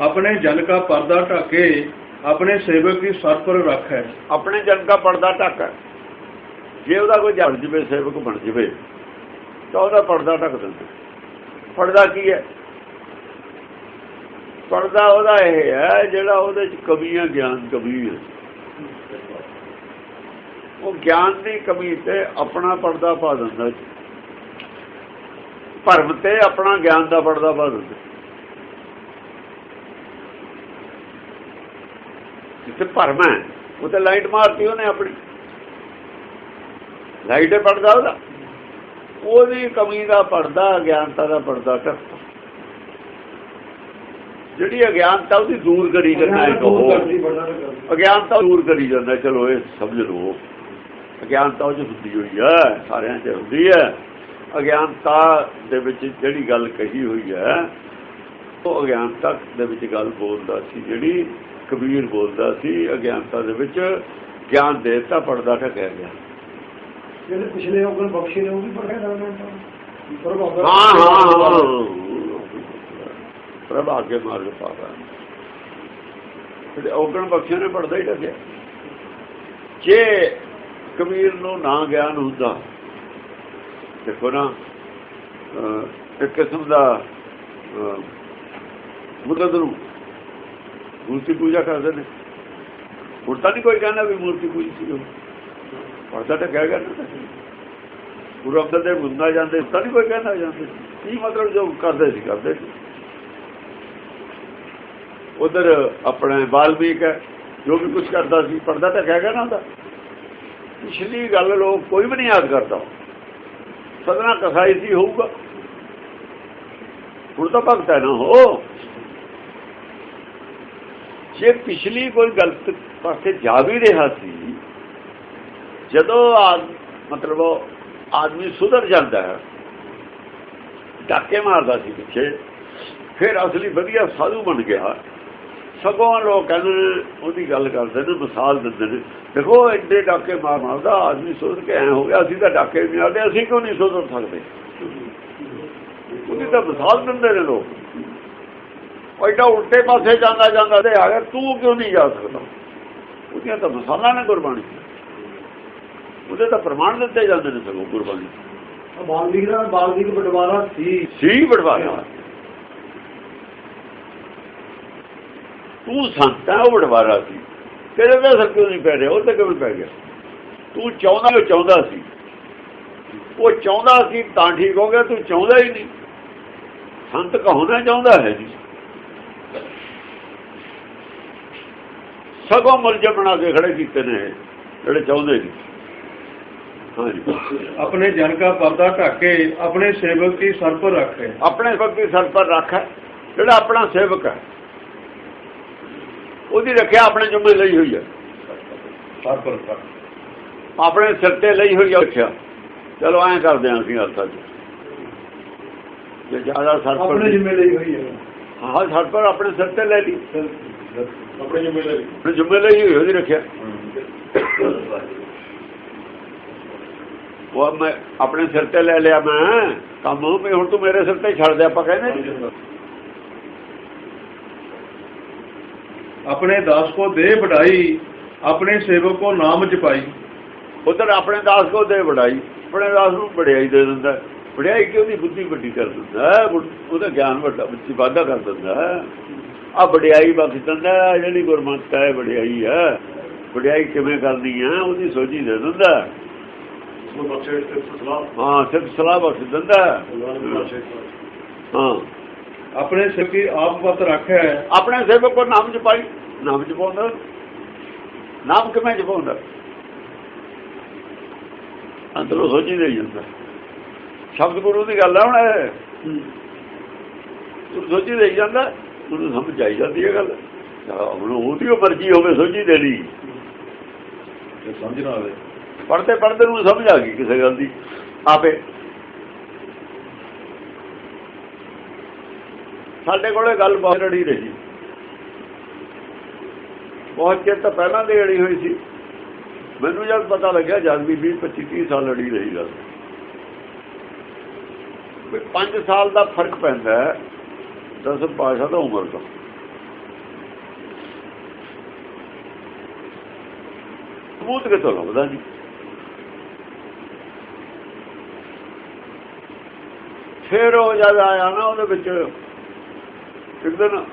ਆਪਣੇ ਜਨ ਕਾ ਪਰਦਾ ਢਾਕੇ, ਆਪਣੇ ਸੇਵਕ ਦੀ ਸਰ ਪਰ ਰੱਖੈ। ਆਪਣੇ ਜਨ ਦਾ ਪਰਦਾ ਢੱਕ। ਹੈ। ਜੇ ਉਹਦਾ ਕੋਈ ਜਨ ਜਵੇ, ਸੇਵਕ ਬਣ ਜਵੇ, ਤਾਂ ਉਹਦਾ ਪਰਦਾ ਢੱਕ ਦਿੰਦਾ। ਪਰਦਾ ਕੀ ਹੈ? ਪਰਦਾ ਉਹਦਾ ਇਹ ਹੈ, ਜਿਹੜਾ ਉਹਦੇ ਚ ਕਮੀਆਂ ਗਿਆਨ, ਕਮੀ ਹੈ। ਉਹ ਗਿਆਨ ਦੀ ਕਮੀ ਤੇ ਆਪਣਾ ਪਰਦਾ ਪਾ ਦਿੰਦਾ ਭਰਮ ਤੇ ਆਪਣਾ ਗਿਆਨ ਦਾ ਪਰਦਾ ਪਾ ਦਿੰਦਾ। ਜਿੱਥੇ ਭਰਮ ਹੈ। ਉਹ ਤੇ ਲਾਈਟ ਮਾਰਤੀ ਉਹਨੇ ਆਪਣੀ। ਲਾਈਟ ਹੈ ਪਰਦਾ ਉਹਦਾ। ਉਹਦੀ ਕਮੀ ਦਾ ਪਰਦਾ ਅਗਿਆਨਤਾ ਦਾ ਪਰਦਾ ਟੱਪ ਜਿਹੜੀ ਅਗਿਆਨਤਾ ਉਹਦੀ ਦੂਰ ਕਰੀ ਜਾਂਦਾ ਹੈ ਉਹ। ਅਗਿਆਨਤਾ ਦੂਰ ਕਰੀ ਜਾਂਦਾ ਚਲੋ ਇਹ ਸਮਝ ਲਓ। ਅਗਿਆਨਤਾ ਉਹ ਚ ਹੁੰਦੀ ਹੋਈ ਹੈ ਸਾਰਿਆਂ 'ਚ ਹੁੰਦੀ ਹੈ। ਅਗਿਆਨਤਾ ਦੇ ਵਿੱਚ ਜਿਹੜੀ ਗੱਲ ਕਹੀ ਹੋਈ ਹੈ ਉਹ ਅਗਿਆਨਤਾ ਦੇ ਵਿੱਚ ਗੱਲ ਬੋਲਦਾ ਸੀ ਜਿਹੜੀ ਕਬੀਰ ਬੋਲਦਾ ਸੀ ਅਗਿਆਨਤਾ ਦੇ ਵਿੱਚ ਗਿਆਨ ਦੇਤਾ ਪੜਦਾ ਠਕਿਆ ਗਿਆ। ਜਿਹੜੇ ਪਿਛਲੇ ਔਗਣ ਬਖਸ਼ੇ ਨੇ ਉਹ ਵੀ ਪੜਿਆ ਜਾਣਾ ਹਾਂ ਹਾਂ ਹਾਂ ਪ੍ਰਭ ਆਗੇ ਮਾਰਗ ਪਾਵਾ ਜਿਹੜੇ ਔਗਣ ਬਖਸ਼ੇ ਨੇ ਪੜਦਾ ਹੀ ਠਕਿਆ ਜੇ ਕਬੀਰ ਨੂੰ ਨਾ ਗਿਆਨ ਹੁੰਦਾ ਦੇਖੋ ਨਾ ਇੱਕ ਕਿਸਮ ਦਾ ਨੂੰ ਮੂਰਤੀ ਪੂਜਾ ਕਰਦੇ ਨੇ। ਹੁਣ ਤਾਂ ਨਹੀਂ ਕੋਈ ਕਹਿੰਦਾ ਵੀ ਮੂਰਤੀ ਪੂਜੀ ਸੀ ਉਹ। ਪੜਦਾ ਤਾਂ ਕਹਿ ਗਿਆ ਨਾ। ਗੁਰੂ ਅੰਗਦ ਦੇ ਮੁੰਨਾ ਜਾਂਦੇ ਤਾਂ ਨਹੀਂ ਕੋਈ ਕਹਿੰਦਾ ਜਾਂਦੇ। ਕੀ ਮਤਲਬ ਜੋ ਕਰਦੇ ਸੀ ਕਰਦੇ ਸੀ। ਉਧਰ ਆਪਣੇ ਬਾਲਮੀਕ ਹੈ, ਜੋ ਵੀ ਕੁਝ ਕਰਦਾ ਸੀ ਪੜਦਾ ਤਾਂ ਕਹਿ ਗਿਆ ਨਾ ਉਹਦਾ। ਪਿਛਲੀ ਗੱਲ ਲੋਕ ਕੋਈ ਵੀ ਨਹੀਂ ਯਾਦ ਕਰਦਾ। ਸਦਨਾ ਕਸਾਈ ਸੀ ਹੋਊਗਾ। ਹੁਣ ਤਾਂ ਭਗਤ ਹੈ ਨਾ, ਹੋ। ਜੇ ਪਿਛਲੀ ਕੋਈ ਗਲਤ ਪਾਸੇ ਜਾ ਵੀ ਰਿਹਾ ਸੀ, ਜਦੋਂ ਮਤਲਬ ਆਦਮੀ ਸੁਧਰ ਜਾਂਦਾ ਹੈ, ਡਾਕੇ ਮਾਰਦਾ ਸੀ ਪਿੱਛੇ, ਫਿਰ ਅਸਲੀ ਵਧੀਆ ਸਾਧੂ ਬਣ ਗਿਆ। ਸਗੋਂ ਲੋਕ ਕਹਿੰਦੇ ਉਹਦੀ ਗੱਲ ਕਰਦੇ ਨੇ, ਮਿਸਾਲ ਦਿੰਦੇ ਨੇ, ਦੇਖੋ ਐਡੇ ਡਾਕੇ ਮਾਰ ਮਾਰਦਾ ਆਦਮੀ ਸੁਧਰ ਕੇ ਐ ਹੋ ਗਿਆ, ਅਸੀਂ ਤਾਂ ਡਾਕੇ ਨਹੀਂ ਆਦੇ ਅਸੀਂ ਕਿਉਂ ਨਹੀਂ ਸੁਧਰ ਸਕਦੇ? ਉਹਦੀ ਤਾਂ ਮਿਸਾਲ ਦਿੰਦੇ ਨੇ ਲੋਕ। ਐਡਾ ਉਲਟੇ ਪਾਸੇ ਜਾਂਦਾ ਜਾਂਦਾ ਤੇ ਆ ਗਿਆ ਤੂੰ ਕਿਉਂ ਨਹੀਂ ਜਾ ਸਕਦਾ? ਉਹਦੀਆਂ ਤਾਂ ਮਿਸਾਲਾਂ ਨੇ ਗੁਰਬਾਣੀ ਉਹਦੇ ਤਾਂ ਪ੍ਰਮਾਣ ਦਿੱਤੇ ਜਾਂਦੇ ਨੇ ਸਗੋਂ ਗੁਰਬਾਣੀ। ਬਾਲਮੀਕ ਦਾ ਬਟਵਾਰਾ ਸੀ। ਸੀ ਬੜਵਾਇਆ ਤੂੰ ਸੰਤਾ ਉਹ ਬੜਵਾਰਾ ਸੀ। ਤੇਰੇ ਦਾ ਸਰ ਕਿਉਂ ਨਹੀਂ ਪੈ ਰਿਹਾ? ਉਹ ਤਾਂ ਕਿਵੇਂ ਪੈ ਗਿਆ? ਤੂੰ ਚਾਹੁੰਦਾ ਉਹ ਚਾਹੁੰਦਾ ਸੀ। ਉਹ ਚਾਹੁੰਦਾ ਸੀ ਤਾਂ ਠੀਕ ਹੋ ਗਿਆ ਤੂੰ ਚਾਹੁੰਦਾ ਹੀ ਨਹੀਂ। ਸੰਤ ਕਹੋਣਾ ਚਾਹੁੰਦਾ ਹੈ ਜੀ। ਸਗੋਂ ਮੁਲਜ਼ਮ ਬਣਾ ਕੇ ਖੜੇ ਕੀਤੇ ਨੇ ਜਿਹੜੇ ਚਾਹੁੰਦੇ ਹਾਂਜੀ। ਆਪਣੇ ਜਨ ਕਾ ਪਰਦਾ ਢਾਕੇ ਆਪਣੇ ਸੇਵਕ ਦੀ ਸਰ ਪਰ ਰੱਖੈ ਆਪਣੇ ਭਗਤੀ ਸਰ ਪਰ ਰੱਖ ਜਿਹੜਾ ਆਪਣਾ ਸੇਵਕ ਹੈ। ਉਹਦੀ ਰੱਖਿਆ ਆਪਣੇ ਜੁਮੇ ਲਈ ਹੋਈ ਹੈ। ਸਰ ਪਰ ਆਪਣੇ ਸਿਰ ਤੇ ਲਈ ਹੋਈ ਹੈ ਰੱਖਿਆ। ਚਲੋ ਐਂ ਕਰਦੇ ਹਾਂ ਅਸੀਂ ਅਰਥਾਂ ਜੇ ਜ਼ਿਆਦਾ ਸਰ ਪਰ ਆਪਣੇ ਜਿੰਮੇ ਲਈ ਹੋਈ ਹੈ। ਹਾਂ ਸਰ ਪਰ ਆਪਣੇ ਸਿਰ ਤੇ ਲੈ ਲਈ। ਆਪਣੇ ਜਿੰਮੇ ਲਈ। ਆਪਣੇ ਜੁਮੇ ਲਈ ਹੋਈ ਰੱਖਿਆ। ਉਹ ਮੈਂ ਆਪਣੇ ਸਿਰ ਤੇ ਲੈ ਲਿਆ ਮੈਂ ਕੰਮ ਵੀ ਹੁਣ ਤੂੰ ਮੇਰੇ ਸਿਰ ਤੇ ਹੀ ਛੱਡ ਦੇ ਆਪਾਂ ਕਹਿੰਦੇ। ਆਪਣੇ ਦਾਸ ਕੋ ਦੇ ਵਡਾਈ ਆਪਣੇ ਸੇਵਕ ਕੋ ਨਾਮ ਜਪਾਈ। ਉਧਰ ਆਪਣੇ ਦਾਸ ਕੋ ਦੇ ਵਡਾਈ ਆਪਣੇ ਦਾਸ ਨੂੰ ਵਡਿਆਈ ਦੇ ਦਿੰਦਾ। ਵਡਿਆਈ ਕਿ ਉਹਦੀ ਬੁੱਧੀ ਵੱਡੀ ਕਰ ਦਿੰਦਾ ਉਹਦਾ ਗਿਆਨ ਵੱਡਾ ਵਿੱਚ ਵਾਧਾ ਕਰ ਦਿੰਦਾ ਆ ਵਡਿਆਈ ਬਖਸ਼ ਦਿੰਦਾ ਜਿਹੜੀ ਗੁਰਮਤਿ ਹੈ ਵਡਿਆਈ ਹੈ। ਵਡਿਆਈ ਕਿਵੇਂ ਕਰਨੀ ਹੈ ਉਹਦੀ ਸੋਝੀ ਦੇ ਦਿੰਦਾ ਹੈ। ਸਿਰਫ ਸਲਾਹ। ਬਖਸ਼ ਦਿੰਦਾ ਹੈ। ਆਪਣੇ ਸਿਰ ਕੀ ਆਪ ਪਤ ਰੱਖੈ ਆਪਣੇ ਸੇਵਕ ਕੋ ਨਾਮ ਜਪਾਈ ਨਾਮ ਜਪਾਉਂਦਾ? ਨਾਮ ਕਿਵੇਂ ਜਪਾਉਂਦਾ? ਅੰਦਰੋਂ ਸੋਚੀ ਦੇ ਜਾਂਦਾ। ਸ਼ਬਦ ਗੁਰੂ ਦੀ ਗੱਲ ਹੈ ਹੁਣ ਇਹ। ਤੂੰ ਸੋਚੀ ਦੇ ਜਾਂਦਾ ਉਹਨੂੰ ਸਮਝ ਆਈ ਜਾਂਦੀ ਹੈ ਗੱਲ। ਤਾਂ ਹੁਣ ਉਹਦੀ ਮਰਜ਼ੀ ਹੋਵੇ ਸੋਚੀ ਦੇਣੀ। ਜੇ ਸਮਝ ਨਾ ਆਵੇ। ਪੜਦੇ ਪੜਦੇ ਨੂੰ ਸਮਝ ਆ ਗਈ ਕਿਸੇ ਗੱਲ ਦੀ ਆਪੇ। ਸਾਡੇ ਕੋਲੇ ਗੱਲ ਬਹੁਤ ਰੜੀ ਰਹੀ। ਬਹੁਤ ਚਿਰ ਤਾਂ ਪਹਿਲਾਂ ਦੀ ਅੜੀ ਹੋਈ ਸੀ। ਮੈਨੂੰ ਜਦ ਪਤਾ ਲੱਗਿਆ ਜਦ ਵੀ 20 25 30 ਸਾਲ ਅੜੀ ਰਹੀ ਗੱਲ। 5 ਸਾਲ ਦਾ ਫ਼ਰਕ ਪੈਂਦਾ ਹੈ, ਦਸ ਪਾਸ਼ਾ ਦਾ ਉਮਰ ਦਾ ਸਬੂਤ ਕਿਥੋਂ ਲੱਭਦਾ ਜੀ? ਫਿਰ ਉਹ ਜਦ ਆਇਆ ਨਾ ਉਹਦੇ ਵਿੱਚ, ਇੱਕ ਦਿਨ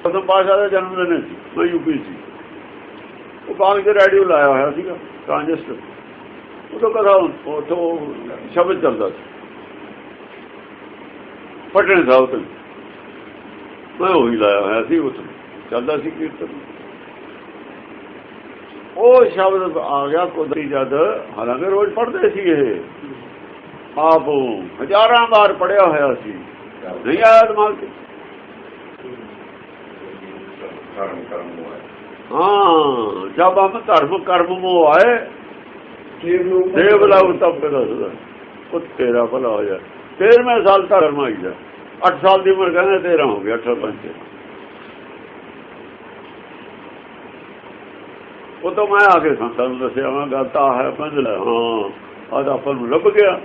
ਸਤਮ ਪਾਸ਼ਾ ਦਾ ਜਨਮ ਦਿਨ ਸੀ, ਮੈਂ ਯੂਪੀ ਸੀ। ਉਹ ਕਾਂਗਰਸ ਦੇ ਰੇਡੀਓ ਲਾਇਆ ਹੋਇਆ ਸੀਗਾ ਕਾਂਗਰਸ ਉਹ ਤੋਂ ਕਥਾ ਉਹ ਸ਼ਬਦ ਚੱਲਦਾ ਸੀ। ਪਟਨੇ ਸਾਹਿਬ ਤੋਂ। ਮੈਂ ਉਹੀ ਲਾਇਆ ਹੋਇਆ ਸੀ ਉਸ ਚੱਲਦਾ ਸੀ ਕੀਰਤਨ। ਉਹ ਸ਼ਬਦ ਆ ਗਿਆ ਕੁਦਰਤੀ ਜਦ। ਹਾਲਾਂਕਿ ਰੋਜ਼ ਪੜ੍ਹਦੇ ਸੀ ਇਹ। ਆਪ ਹਜ਼ਾਰਾਂ ਵਾਰ ਪੜਿਆ ਹੋਇਆ ਸੀ। ਨਹੀਂ ਆਇਆ ਦਿਮਾਗ ਹੋਇਆ ਹਾਂ ਜਦ ਹਮ ਧਰਮ ਕਰਮ ਮੋ ਆਏ ਦੇਵ ਲਾਉ ਤਬ ਦੱਸਦਾ ਉਹ ਤੇਰਾ ਭਲਾ ਹੋ ਜਾ 13ਵੇਂ ਸਾਲ ਧਰਮ ਆਈ ਜਾ 8 ਸਾਲ ਦੀ ਉਮਰ ਕਹਿੰਦੇ 13 ਹੋ ਗਿਆ 18 ਪੰਜ ਉਹ ਤਾਂ ਮੈਂ ਆ ਕੇ ਸੰਤਾਂ ਨੂੰ ਦੱਸਿਆ, ਮੈਂ ਗੱਲ ਤਾਂ ਆਹ ਹੈ ਪੰਜ ਹਾਂ ਆਦਾ ਆਪਾਂ ਨੂੰ ਲੱਭ ਗਿਆ।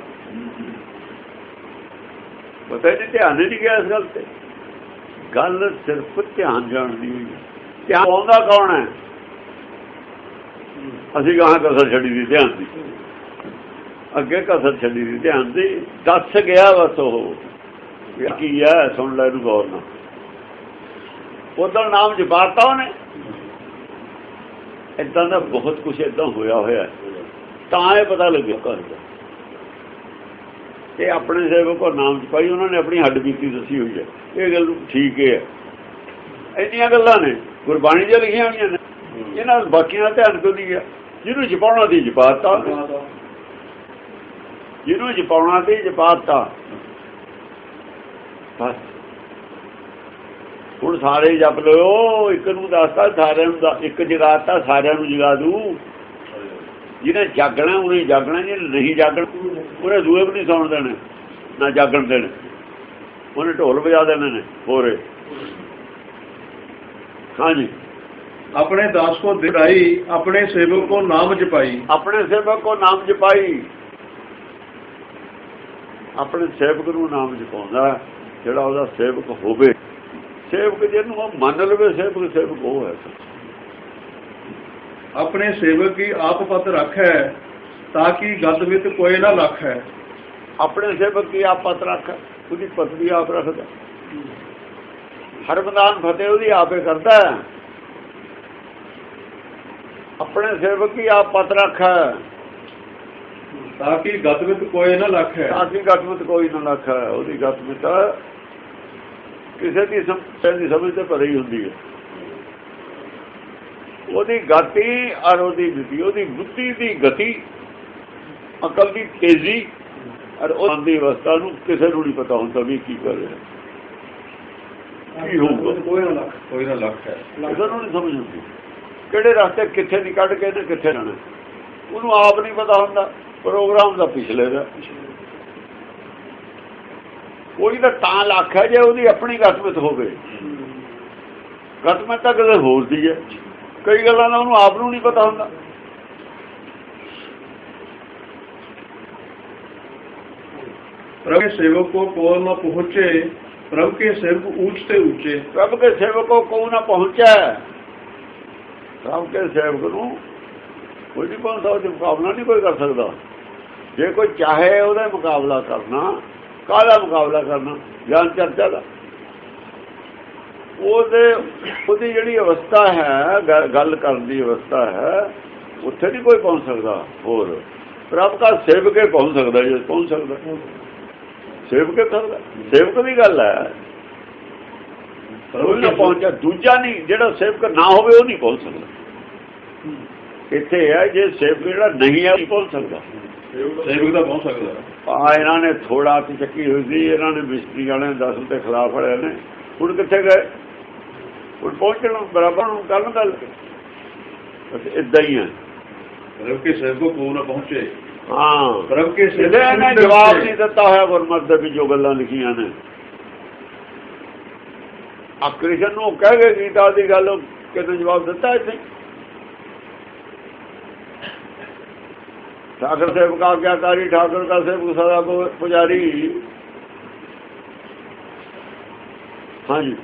ਪਤਾ ਨਹੀਂ ਧਿਆਨ ਹੀ ਨਹੀਂ ਗਿਆ ਇਸ ਗੱਲ ਤੇ। ਗੱਲ ਸਿਰਫ ਧਿਆਨ ਜਾਣ ਦੀ ਹੋਈ ਧਿਆਨ ਆਉਂਦਾ ਕੌਣ ਹੈ? ਅਸੀਂ ਕਹਾਂ ਕਸਰ ਛੱਡੀ ਦੀ, ਧਿਆਨ ਦੀ। ਅੱਗੇ ਕਸਰ ਛੱਡੀ ਦੀ ਧਿਆਨ ਦੀ। ਦੱਸ ਗਿਆ ਬਸ ਉਹ ਕੀ ਹੈ ਸੁਣ ਲੈ ਇਹਨੂੰ ਗੌਰ ਨਾਲ। ਉਦੋਂ ਨਾਮ ਜਪਾਤਾ ਉਹਨੇ। ਇਦਾਂ ਦਾ ਬਹੁਤ ਕੁਝ ਇਦਾਂ ਹੋਇਆ ਹੋਇਆ। ਤਾਂ ਇਹ ਪਤਾ ਲੱਗਿਆ ਘਰ ਦਾ। ਤੇ ਆਪਣੇ ਸੇਵਕ ਕੋ ਨਾਮ ਜਪਾਈ ਉਹਨਾਂ ਨੇ ਆਪਣੀ ਹੱਡ ਬੀਤੀ ਦੱਸੀ ਹੋਈ ਹੈ। ਇਹ ਗੱਲ ਠੀਕ ਹੈ ਇੰਨੀਆਂ ਗੱਲਾਂ ਨੇ ਗੁਰਬਾਣੀ 'ਚ ਲਿਖੀਆਂ ਹੋਈਆਂ ਨੇ। ਇਹਨਾਂ ਬਾਕੀਆਂ ਦਾ ਧਿਆਨ ਕਿਉਂ ਨਹੀਂ ਗਿਆ ਜਿਹਨੂੰ ਜਪਾਉਣਾ ਦੀ ਜਪਾਤਾ। ਜਿਹਨੂੰ ਜਪਾਉਣਾ ਸੀ ਜਪਾਤਾ। ਬਸ। ਹੁਣ ਸਾਰੇ ਜਪ ਲਿਓ ਇੱਕ ਨੂੰ ਦੱਸਦਾ ਸਾਰਿਆਂ ਨੂੰ ਇੱਕ ਜਗਾਤਾ ਸਾਰਿਆਂ ਨੂੰ ਜਗਾ ਦੂ। ਜਿਹਨੇ ਜਾਗਣਾ ਉਹਨੇ ਜਾਗਣਾ ਜੇ ਨਹੀਂ ਜਾਗਣਾ ਉਹਨੇ ਦੂਏ ਵੀ ਨਹੀਂ ਸੌਣ ਦੇਣਾ ਨਾ ਜਾਗਣ ਦੇਣਾ। ਉਹਨੇ ਢੋਲ ਵਜਾ ਦੇਣੇ ਨੇ ਹੋਰੇ। ਹਾਂਜੀ। ਆਪਣੇ ਦਾਸ ਕੋ ਦਿਰਾਈ ਆਪਣੇ ਸੇਵਕ ਕੋ ਨਾਮ ਜਪਾਈ। ਆਪਣੇ ਸੇਵਕ ਕੋ ਨਾਮ ਜਪਾਈ। ਆਪਣੇ ਸੇਵਕ ਨੂੰ ਨਾਮ ਜਪਾਉਂਦਾ ਜਿਹੜਾ ਉਹਦਾ ਸੇਵਕ ਹੋਵੇ। ਸੇਵਕ ਜਿਹਨੂੰ ਉਹ ਮੰਨ ਲਵੇ ਸੇਵਕ ਸੇਵਕ ਉਹ ਹੈ। ਆਪਣੇ ਸੇਵਕ ਕੀ ਆਪ ਪਤ ਰੱਖੈ ਤਾਂ ਕਿ ਗਦ ਵਿੱਚ ਕੋਈ ਨਾ ਲਖੈ। ਆਪਣੇ ਸੇਵਕ ਕੀ ਆਪ ਪਤ ਰੱਖ? ਉਹਦੀ ਪਤ ਆਪ ਰੱਖਦਾ। ਹਰ ਬੰਦਾਨ ਫਤਿਹ ਉਹਦੀ ਆਪੇ ਕਰਦਾ ਆਪਣੇ ਸੇਵਕ ਕੀ ਆਪ ਪਤ ਰੱਖੈ। ਤਾਂ ਕਿ ਕੋਈ ਨਾ ਲੱਖ ਹੈ। ਤਾਂ ਕਿ ਕੋਈ ਨਾ ਲੱਖ ਹੈ। ਉਹਦੀ ਗੱਤ ਕਿਸੇ ਦੀ ਸਮਝ ਦੀ ਸਮਝ ਤੇ ਭਰੀ ਹੁੰਦੀ ਹੈ। ਉਹਦੀ ਗਤੀ ਔਰ ਉਹਦੀ ਬੁੱਧੀ ਉਹਦੀ ਬੁੱਧੀ ਦੀ ਗਤੀ ਅਕਲ ਦੀ ਤੇਜ਼ੀ ਔਰ ਉਹਨਾਂ ਦੀ ਅਵਸਥਾ ਨੂੰ ਕਿਸੇ ਨੂੰ ਨਹੀਂ ਪਤਾ ਹੁੰਦਾ ਵੀ ਕੀ ਕਰ ਰਿਹਾ। ਕੀ ਹੋਊਗਾ? ਕੋਈ ਨਾ ਲੱਖ ਕੋਈ ਨਾ ਲੱਖ। ਹੈ। ਉਹਨਾਂ ਨੂੰ ਸਮਝ ਹੁੰਦੀ। ਕਿਹੜੇ ਰਸਤੇ ਕਿੱਥੇ ਦੀ ਕੱਢ ਕੇ ਤੇ ਕਿੱਥੇ ਰਹਿਣਾ ਉਹਨੂੰ ਆਪ ਨਹੀਂ ਪਤਾ ਹੁੰਦਾ। ਪ੍ਰੋਗਰਾਮ ਦਾ ਪਿਛਲੇ ਦਾ ਕੋਈ ਦਾ ਤਾਂ ਲੱਖ ਹੈ ਜੇ ਉਹਦੀ ਆਪਣੀ ਗਤਮਤ ਹੋਵੇ। ਗਤਮਤ ਤਾਂ ਕਦੇ ਹੋਰ ਦੀ ਹੈ। ਕਈ ਗੱਲਾਂ ਦਾ ਉਹਨੂੰ ਆਪ ਨੂੰ ਨਹੀਂ ਪਤਾ ਹੁੰਦਾ। ਪ੍ਰਭ ਕੇ ਸੇਵਕੋ ਕੋ ਨਾ ਪਹੁੰਚੇ ਪ੍ਰਭ ਕੇ ਸੇਵਕ ਉੱਚ ਤੇ ਉੱਚੇ। ਪ੍ਰਭ ਕੇ ਸੇਵਕੋ ਕੋ ਨਾ ਪਹੁੰਚਿਆ। ਪ੍ਰਭ ਕੇ ਸੇਵਕ ਨੂੰ ਕੋਈ ਨਹੀਂ ਪਹੁੰਚਦਾ ਉਹ ਮੁਕਾਬਲਾ ਨਹੀਂ ਕੋਈ ਕਰ ਸਕਦਾ। ਜੇ ਕੋਈ ਚਾਹੇ ਉਹਦਾ ਮੁਕਾਬਲਾ ਕਰਨਾ, ਕਾਹਦਾ ਮੁਕਾਬਲਾ ਕਰਨਾ? ਗਿਆਨ ਚਰਚਾ ਦਾ। ਉਹਦੇ, ਉਹਦੀ ਜਿਹੜੀ ਅਵਸਥਾ ਹੈ ਗੱਲ ਕਰਨ ਦੀ ਅਵਸਥਾ ਹੈ, ਉੱਥੇ ਨਹੀਂ ਕੋਈ ਪਹੁੰਚ ਸਕਦਾ ਹੋਰ। ਰੱਬ ਦਾ ਸੇਵਕੇ ਪਹੁੰਚ ਸਕਦਾ, ਜੇ ਪਹੁੰਚ ਸਕਦਾ। ਸੇਵਕੇ ਕਰਦਾ ਸੇਵਕ ਦੀ ਗੱਲ ਹੈ। ਉਹ ਨਾ ਪਹੁੰਚਿਆ, ਦੂਜਾ ਨਹੀਂ, ਜਿਹੜਾ ਸੇਵਕ ਨਾ ਹੋਵੇ ਉਹ ਨਹੀਂ ਪਹੁੰਚ ਸਕਦਾ। ਇੱਥੇ ਹੈ, ਜੇ ਸੇਵਕ ਜਿਹੜਾ ਨਹੀਂ ਹੈ, ਉਹ ਪਹੁੰਚ ਸਕਦਾ। ਸੇਵਕ ਦਾ ਪਹੁੰਚ ਸਕਦਾ ਆ। ਇਹਨਾਂ ਨੇ ਥੋੜਾ ਤੇ ਚੱਕੀ ਹੋਈ ਸੀ ਇਹਨਾਂ ਨੇ ਮਿਸਤਰੀ ਵਾਲਿਆਂ ਨੇ ਤੇ ਖਿਲਾਫ ਵਾਲਿਆਂ ਨੇ। ਹੁਣ ਕਿੱਥੇ ਗਏ? ਹੁਣ ਪਹੁੰਚਣ ਬਰਾਬਰ ਨੂੰ ਕਰਨ ਗੱਲ। ਬਸ ਇਦਾਂ ਹੀ ਹੈ ਰੱਬ ਸੇਵਕ ਕੋਲ ਨਾ ਪਹੁੰਚੇ। ਹਾਂ। ਰੱਬ ਕੇ ਸੇਵਕ ਨੇ ਜਵਾਬ ਨਹੀਂ ਦਿੱਤਾ ਹੋਇਆ ਗੁਰਮਤ ਦੇ ਵੀ ਜੋ ਗੱਲਾਂ ਲਿਖੀਆਂ ਨੇ। ਆਕ੍ਰਿਸ਼ਨ ਨੂੰ ਕਹਿ ਗਏ ਗੀਤਾ ਦੀ ਗੱਲ ਕਿਤੇ ਜਵਾਬ ਦਿੱਤਾ ਇੱਥੇ? ठाकुर सेवक का आज्ञाकारी ठाकुर का सेवक सदा पु- पुजारी हाँ जी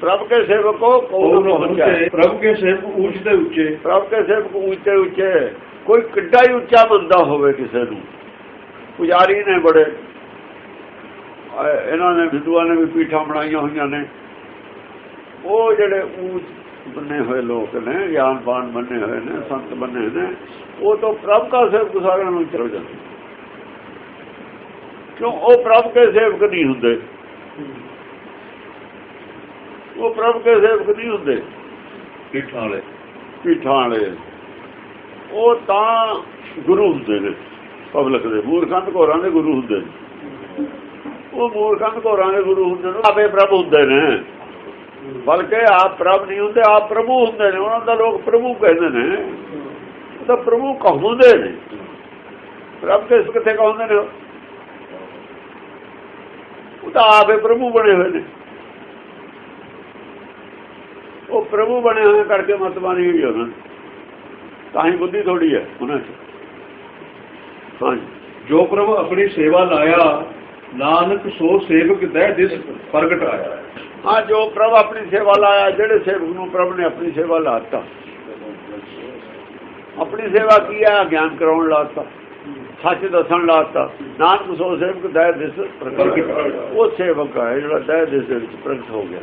ਪ੍ਰਭ ਕੇ ਸੇਵਕੋ ਕੋ ਕੋ ਨ ਪਹੁੰਚੇ ਪ੍ਰਭ ਕੇ ਸੇਵਕ ਊਚ ਦੇ ਉੱਚੇ ਪ੍ਰਭ ਕੇ ਸੇਵਕ ਉੱਚੇ ਉੱਚੇ ਕੋਈ ਕਿੱਡਾ ਹੀ ਉੱਚਾ ਬੰਦਾ ਹੋਵੇ ਕਿਸੇ ਨੂੰ ਪੁਜਾਰੀ ਨੇ ਬੜੇ ਅਹ ਇਹਨਾਂ ਨੇ ਹਿੰਦੂਆਂ ਨੇ ਵੀ ਪੀਠਾਂ ਬਣਾਈਆਂ ਹੋਈਆਂ ਨੇ ਉਹ ਜਿਹੜੇ ਬੰਨੇ ਹੋਏ ਲੋਕ ਨੇ ਗਿਆਨਵਾਨ ਬੰਨੇ ਹੋਏ ਨੇ ਸੰਤ ਬੰਨੇ ਨੇ ਉਹ ਤਾਂ ਪ੍ਰਭ ਦਾ ਸੇਵਕ ਸਾਰਿਆਂ ਨੂੰ ਚਲ ਜਾਂਦੇ। ਕਿਉਂ? ਉਹ ਪ੍ਰਭ ਕੇ ਸੇਵਕ ਨਹੀਂ ਹੁੰਦੇ। ਉਹ ਪ੍ਰਭ ਕੇ ਸੇਵਕ ਨਹੀਂ ਹੁੰਦੇ। ਪੀਠਾਂ ਵਾਲੇ। ਪੀਠਾਂ ਵਾਲੇ। ਉਹ ਤਾਂ ਗੁਰੂ ਹੁੰਦੇ ਨੇ ਪਬਲਿਕ ਦੇ। ਮੂਰਖਾਂ ਘੋਰਾਂ ਦੇ ਗੁਰੂ ਹੁੰਦੇ ਨੇ। ਉਹ ਮੂਰਖਾਂ ਘੋਰਾਂ ਦੇ ਗੁਰੂ ਹੁੰਦੇ ਨੇ ਆਪੇ ਪ੍ਰਭ ਹੁੰਦੇ ਨੇ। ਬਲਕਿ ਆਪ ਪ੍ਰਭ ਨਹੀਂ ਹੁੰਦੇ, ਆਪ ਪ੍ਰਭੂ ਹੁੰਦੇ ਨੇ। ਉਹਨਾਂ ਦਾ ਲੋਕ ਪ੍ਰਭੂ ਕਹਿੰਦੇ ਨੇ। ਉਹ ਤਾਂ ਪ੍ਰਭੂ ਕਹਾਉਂਦੇ ਨੇ। ਪ੍ਰਭ ਕਿਸ ਕਿੱਥੇ ਕਹਾਉਂਦੇ ਨੇ ਉਹ? ਤਾਂ ਆਪੇ ਪ੍ਰਭੂ ਬਣੇ ਹੋਏ ਨੇ। ਉਹ ਪ੍ਰਭੂ ਬਣੇ ਹੋਏ ਕਰਕੇ ਮਤਬਾਨੀ ਹੋਈ ਉਹਨਾਂ ਦੀ। ਤਾਂ ਹੀ ਬੁੱਧੀ ਥੋੜੀ ਹੈ ਉਹਨਾਂ 'ਚ ਹਾਂਜੀ। ਜੋ ਪ੍ਰਭ ਆਪਣੀ ਸੇਵਾ ਲਾਇਆ, ਨਾਨਕ ਸੋ ਸੇਵਕ ਦਹਿ ਦਿਸ ਪ੍ਰਗਟ ਆਇਆ। ਹਾਂ, ਜੋ ਪ੍ਰਭ ਆਪਣੀ ਸੇਵਾ ਲਾਇਆ, ਜਿਹੜੇ ਸੇਵਕ ਨੂੰ ਪ੍ਰਭ ਨੇ ਆਪਣੀ ਸੇਵਾ ਲਾਤਾ ਆਪਣੀ ਸੇਵਾ ਕੀ ਹੈ ਗਿਆਨ ਕਰਾਉਣ ਲਾਤਾ ਸੱਚ ਦੱਸਣ ਲਾਤਾ ਨਾਨਕ ਸੋ ਸੇਵਕ ਦਇਆ ਦਿਸ ਪ੍ਰਗਟ ਉਹ ਸੇਵਕ ਹੈ ਜਿਹੜਾ ਦਇਆ ਦਿਸ ਵਿੱਚ ਪ੍ਰਗਟ ਹੋ ਗਿਆ।